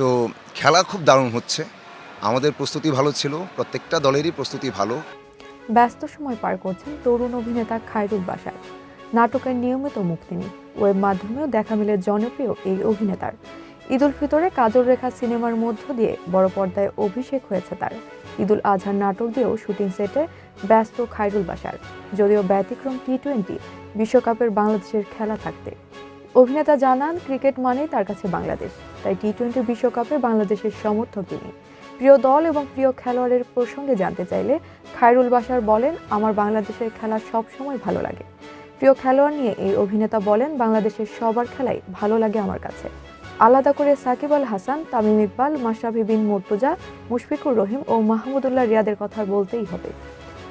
তো খেলা খুব দারুণ হচ্ছে। আমাদের প্রস্তুতি ভালো ছিল, প্রত্যেকটা দলেরই প্রস্তুতি ভালো। ব্যস্ত সময় পার করছেন তরুণ অভিনেতা খায়রুল বাসার। নাটকের নিয়মিত মুখ তিনি। ওয়েব মাধ্যমেও দেখা মিলে জনপ্রিয় এই অভিনেতার। ঈদুল ফিতরে কাজল রেখা সিনেমার মধ্য দিয়ে বড় পর্দায় অভিষেক হয়েছে তার। ঈদুল আজহার নাটক দিয়েও শুটিং সেটে ব্যস্ত খায়রুল বাসার। যদিও ব্যতিক্রম টি টোয়েন্টি বিশ্বকাপের বাংলাদেশের খেলা থাকতে। অভিনেতা জানান, ক্রিকেট মানেই তার কাছে বাংলাদেশ। তাই টি টোয়েন্টি বিশ্বকাপে বাংলাদেশের সমর্থক তিনি। প্রিয় দল এবং প্রিয় খেলোয়াড়ের প্রসঙ্গে জানতে চাইলে খায়রুল বাশার বলেন, আমার বাংলাদেশের খেলা সব সময় ভালো লাগে। প্রিয় খেলোয়াড় নিয়ে এই অভিনেতা বলেন, বাংলাদেশের সবার খেলাই ভালো লাগে আমার কাছে। আলাদা করে সাকিব আল হাসান, তামিম ইকবাল, মাশরাফি বিন মুর্তজা, মুশফিকুর রহিম ও মাহমুদুল্লাহ রিয়াদের কথা বলতেই হবে।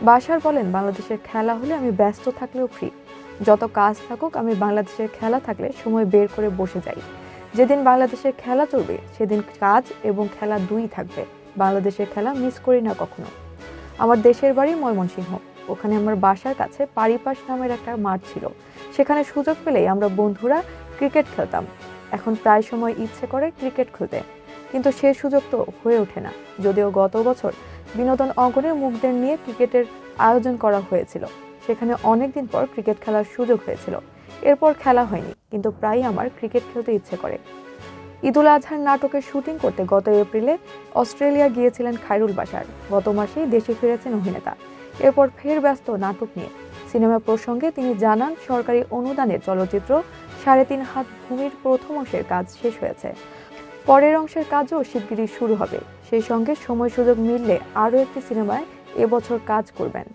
বাসার বলেন, বাংলাদেশের খেলা হলে আমি ব্যস্ত থাকলেও ফ্রি। যত কাজ থাকুক, আমি বাংলাদেশের খেলা থাকলে সময় বের করে বসে যাই। যেদিন বাংলাদেশের খেলা চলবে, সেদিন কাজ এবং খেলা দুই থাকবে। বাংলাদেশের খেলা মিস করি না কখনো। আমার দেশের বাড়ি ময়মনসিংহ। ওখানে আমার বাসার কাছে পারিপাস নামের একটা মাঠ ছিল। সেখানে সুযোগ পেলেই আমরা বন্ধুরা ক্রিকেট খেলতাম। এখন প্রায় সময় ইচ্ছে করে ক্রিকেট খেলতে। কিন্তু সে সুযোগ তো হয়ে ওঠে না। যদিও গত বছর বিনোদন অঙ্গনে মুখদের নিয়ে ক্রিকেটের আয়োজন করা হয়েছিল, সেখানে অনেকদিন পর ক্রিকেট খেলার সুযোগ হয়েছিল। এরপর খেলা হয়নি, কিন্তু প্রায়ই আমার ক্রিকেট খেলতে ইচ্ছে করে। ঈদুল আজহার নাটকের শুটিং করতে গত এপ্রিলে অস্ট্রেলিয়া গিয়েছিলেন খায়রুল বাসার গত মাসেই দেশে ফিরেছেন অভিনেতা। এরপর ফের ব্যস্ত নাটক নিয়ে। সিনেমা প্রসঙ্গে তিনি জানান, সরকারি অনুদানের চলচ্চিত্র সাড়ে তিন হাত ভূমির প্রথম অংশের কাজ শেষ হয়েছে। পরের অংশের কাজও শিগগিরই শুরু হবে। সেই সঙ্গে সময় সুযোগ মিললে আরও একটি সিনেমায় এবছর কাজ করবেন।